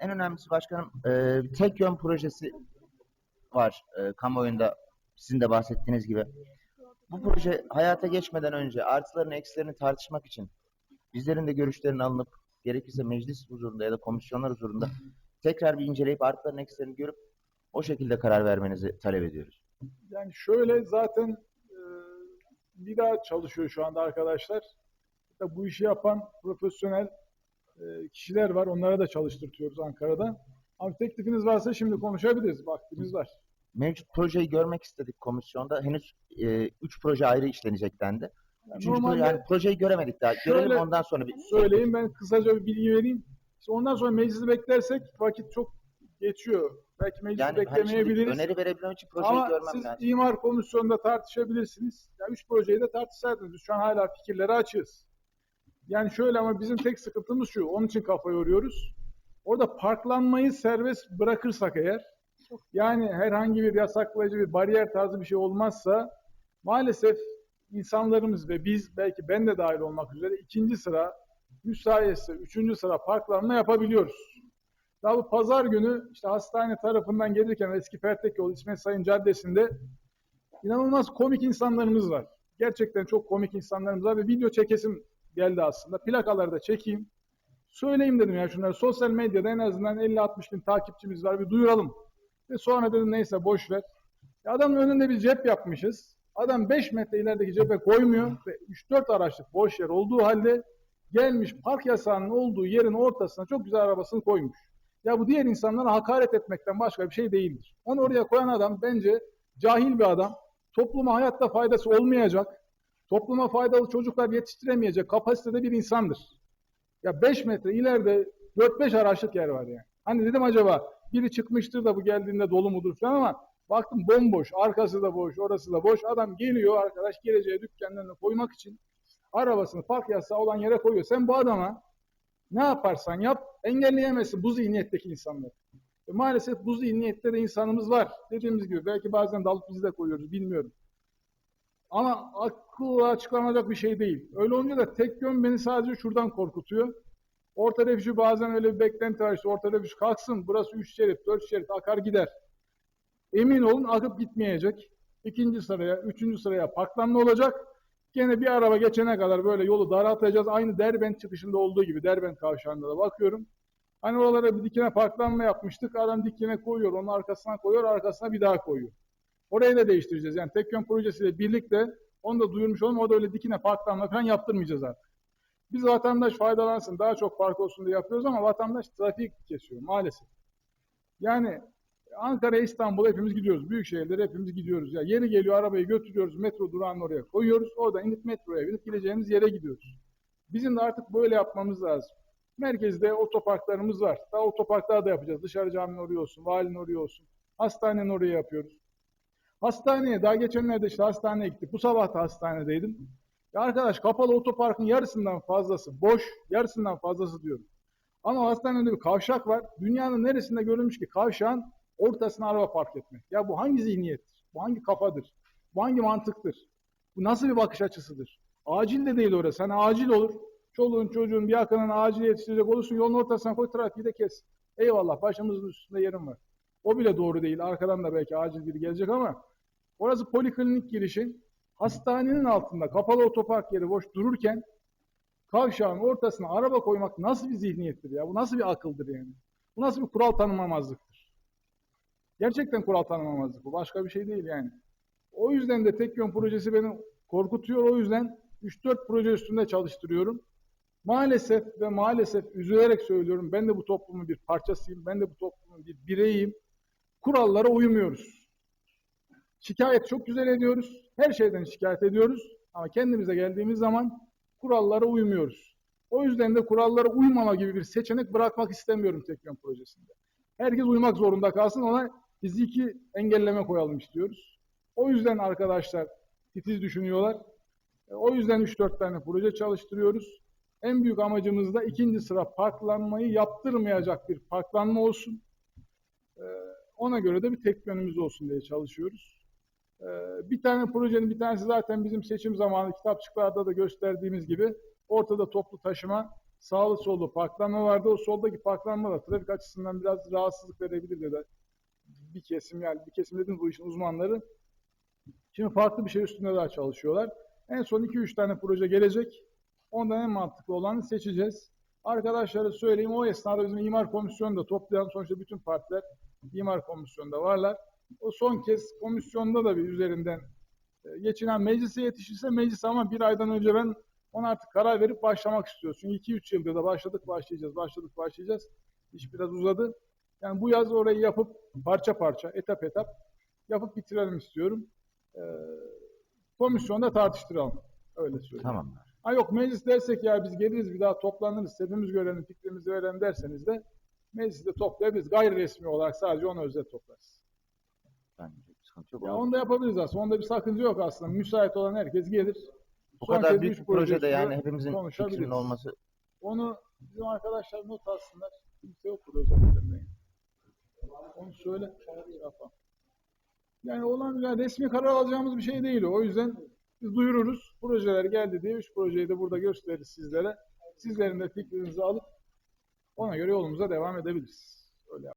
en önemlisi başkanım e, tek yön projesi var e, kamuoyunda sizin de bahsettiğiniz gibi. Bu proje hayata geçmeden önce artılarını eksilerini tartışmak için bizlerin de görüşlerinin alınıp gerekirse meclis huzurunda ya da komisyonlar huzurunda tekrar bir inceleyip artılarını eksilerini görüp o şekilde karar vermenizi talep ediyoruz. Yani şöyle zaten e, bir daha çalışıyor şu anda arkadaşlar. Bu işi yapan profesyonel e, kişiler var. Onlara da çalıştırtıyoruz Ankara'da. Ama teklifiniz varsa şimdi konuşabiliriz. Vaktimiz var. Mevcut projeyi görmek istedik komisyonda. Henüz e, üç proje ayrı işlenecek dendi. Yani Üçüncü proje, yani projeyi göremedik daha. Şöyle Görelim ondan sonra bir söyleyeyim ben kısaca bir bilgi vereyim. İşte ondan sonra meclisi beklersek vakit çok geçiyor. Belki meclisi yani hani beklemeyebiliriz. öneri verebilmem için projeyi Ama görmem siz lazım. imar komisyonunda tartışabilirsiniz. Ya üç projeyi de tartışsaydınız. Biz şu an hala fikirleri açığız. Yani şöyle ama bizim tek sıkıntımız şu. Onun için kafa yoruyoruz. Orada parklanmayı serbest bırakırsak eğer yani herhangi bir yasaklayıcı bir bariyer tarzı bir şey olmazsa maalesef insanlarımız ve biz belki ben de dahil olmak üzere ikinci sıra müsaitse üçüncü sıra parklanma yapabiliyoruz. Daha bu pazar günü işte hastane tarafından gelirken eski Pertek yolu İsmet Sayın Caddesi'nde inanılmaz komik insanlarımız var. Gerçekten çok komik insanlarımız var ve video çekesim geldi aslında. Plakaları da çekeyim. Söyleyeyim dedim ya şunları. Sosyal medyada en azından 50-60 bin takipçimiz var. Bir duyuralım. Ve sonra dedim neyse boş ver. Ya adamın önünde bir cep yapmışız. Adam 5 metre ilerideki cebe koymuyor ve 3-4 araçlık boş yer olduğu halde gelmiş park yasağının olduğu yerin ortasına çok güzel arabasını koymuş. Ya bu diğer insanlara hakaret etmekten başka bir şey değildir. Onu oraya koyan adam bence cahil bir adam. Topluma hayatta faydası olmayacak. Topluma faydalı çocuklar yetiştiremeyecek kapasitede bir insandır. Ya 5 metre ileride 4-5 araçlık yer var yani. Hani dedim acaba biri çıkmıştır da bu geldiğinde dolu mudur falan ama baktım bomboş. Arkası da boş, orası da boş. Adam geliyor arkadaş geleceği dükkanlarına koymak için arabasını park yasağı olan yere koyuyor. Sen bu adama ne yaparsan yap engelleyemezsin bu zihniyetteki insanları. E maalesef bu zihniyette de insanımız var. Dediğimiz gibi belki bazen dalıp bizi de koyuyoruz bilmiyorum. Ama akılla açıklanacak bir şey değil. Öyle olunca da tek yön beni sadece şuradan korkutuyor. Orta refüjü bazen öyle bir beklenti var. İşte orta refüj kalksın. Burası 3 şerit, 4 şerit akar gider. Emin olun akıp gitmeyecek. İkinci sıraya, üçüncü sıraya parklanma olacak. Gene bir araba geçene kadar böyle yolu daraltacağız. Aynı Derbent çıkışında olduğu gibi Derbent kavşağında da bakıyorum. Hani oralara bir dikine parklanma yapmıştık. Adam dikine koyuyor, onun arkasına koyuyor, arkasına bir daha koyuyor. Orayı da değiştireceğiz. Yani tek yön projesiyle birlikte onu da duyurmuş olalım. Orada öyle dikine parklanma falan yaptırmayacağız artık. Biz vatandaş faydalansın, daha çok park olsun diye yapıyoruz ama vatandaş trafik kesiyor maalesef. Yani Ankara, İstanbul hepimiz gidiyoruz. Büyük şehirlere hepimiz gidiyoruz. Ya yeri geliyor arabayı götürüyoruz, metro durağının oraya koyuyoruz. Oradan inip metroya binip gideceğimiz yere gidiyoruz. Bizim de artık böyle yapmamız lazım. Merkezde otoparklarımız var. Daha otoparklar da yapacağız. Dışarı caminin oraya olsun, valinin oraya olsun. Hastanenin oraya yapıyoruz. Hastaneye daha geçenlerde işte hastaneye gittik. Bu sabah da hastanedeydim. Ya arkadaş kapalı otoparkın yarısından fazlası boş, yarısından fazlası diyorum. Ama hastanede bir kavşak var. Dünyanın neresinde görülmüş ki kavşağın ortasına araba park etmek. Ya bu hangi zihniyettir? Bu hangi kafadır? Bu hangi mantıktır? Bu nasıl bir bakış açısıdır? Acil de değil orası. Hani acil olur. Çoluğun çocuğun bir yakının acil yetiştirecek olursun yolun ortasına koy trafiği de kes. Eyvallah başımızın üstünde yerim var. O bile doğru değil. Arkadan da belki acil biri gelecek ama orası poliklinik girişi. Hastanenin altında kapalı otopark yeri boş dururken kavşağın ortasına araba koymak nasıl bir zihniyettir ya? Bu nasıl bir akıldır yani? Bu nasıl bir kural tanımamazlıktır? Gerçekten kural tanımamazlık bu. Başka bir şey değil yani. O yüzden de tek yön projesi beni korkutuyor. O yüzden 3-4 proje üstünde çalıştırıyorum. Maalesef ve maalesef üzülerek söylüyorum. Ben de bu toplumun bir parçasıyım. Ben de bu toplumun bir bireyiyim. Kurallara uymuyoruz. Şikayet çok güzel ediyoruz. Her şeyden şikayet ediyoruz. Ama kendimize geldiğimiz zaman kurallara uymuyoruz. O yüzden de kurallara uymama gibi bir seçenek bırakmak istemiyorum tek yön projesinde. Herkes uymak zorunda kalsın. Ona fiziki engelleme koyalım istiyoruz. O yüzden arkadaşlar titiz düşünüyorlar. E, O yüzden 3-4 tane proje çalıştırıyoruz. En büyük amacımız da ikinci sıra parklanmayı yaptırmayacak bir parklanma olsun. Ona göre de bir tek yönümüz olsun diye çalışıyoruz. E, Bir tane projenin bir tanesi zaten bizim seçim zamanı kitapçıklarda da gösterdiğimiz gibi ortada toplu taşıma sağlı sollu parklanma vardı. O soldaki parklanma da trafik açısından biraz rahatsızlık verebilir dedi. Bir kesim yani bir kesim dedim bu işin uzmanları. Şimdi farklı bir şey üstünde daha çalışıyorlar. En son 2-3 tane proje gelecek. Ondan en mantıklı olanı seçeceğiz. Arkadaşlara söyleyeyim o esnada bizim imar komisyonu da toplayan sonuçta bütün partiler imar komisyonunda varlar. O son kez komisyonda da bir üzerinden e, geçinen meclise yetişirse meclis ama bir aydan önce ben ona artık karar verip başlamak istiyoruz. Çünkü 2-3 yıldır da başladık başlayacağız, başladık başlayacağız. İş biraz uzadı. Yani bu yaz orayı yapıp parça parça, etap etap yapıp bitirelim istiyorum. Ee, komisyonda tartıştıralım. Öyle söyleyeyim. Tamam. Ha yok meclis dersek ya biz geliriz bir daha toplanırız, hepimiz görelim, fikrimizi verelim derseniz de mecliste toplayabiliriz. Gayri resmi olarak sadece onu özel toplarız. Bence bir sıkıntı yok. Ya onu da yapabiliriz aslında. Onda bir sakınca yok aslında. Müsait olan herkes gelir. Bu Son kadar büyük bir proje projede yani hepimizin fikrinin olması Onu bizim arkadaşlar not alsınlar. Kimse yok burada özellikle. Onu söyle. Yani olan yani resmi karar alacağımız bir şey değil o. O yüzden biz duyururuz. Projeler geldi diye üç projeyi de burada gösteririz sizlere. Sizlerin de fikrinizi alıp ona göre yolumuza devam edebiliriz. Öyle.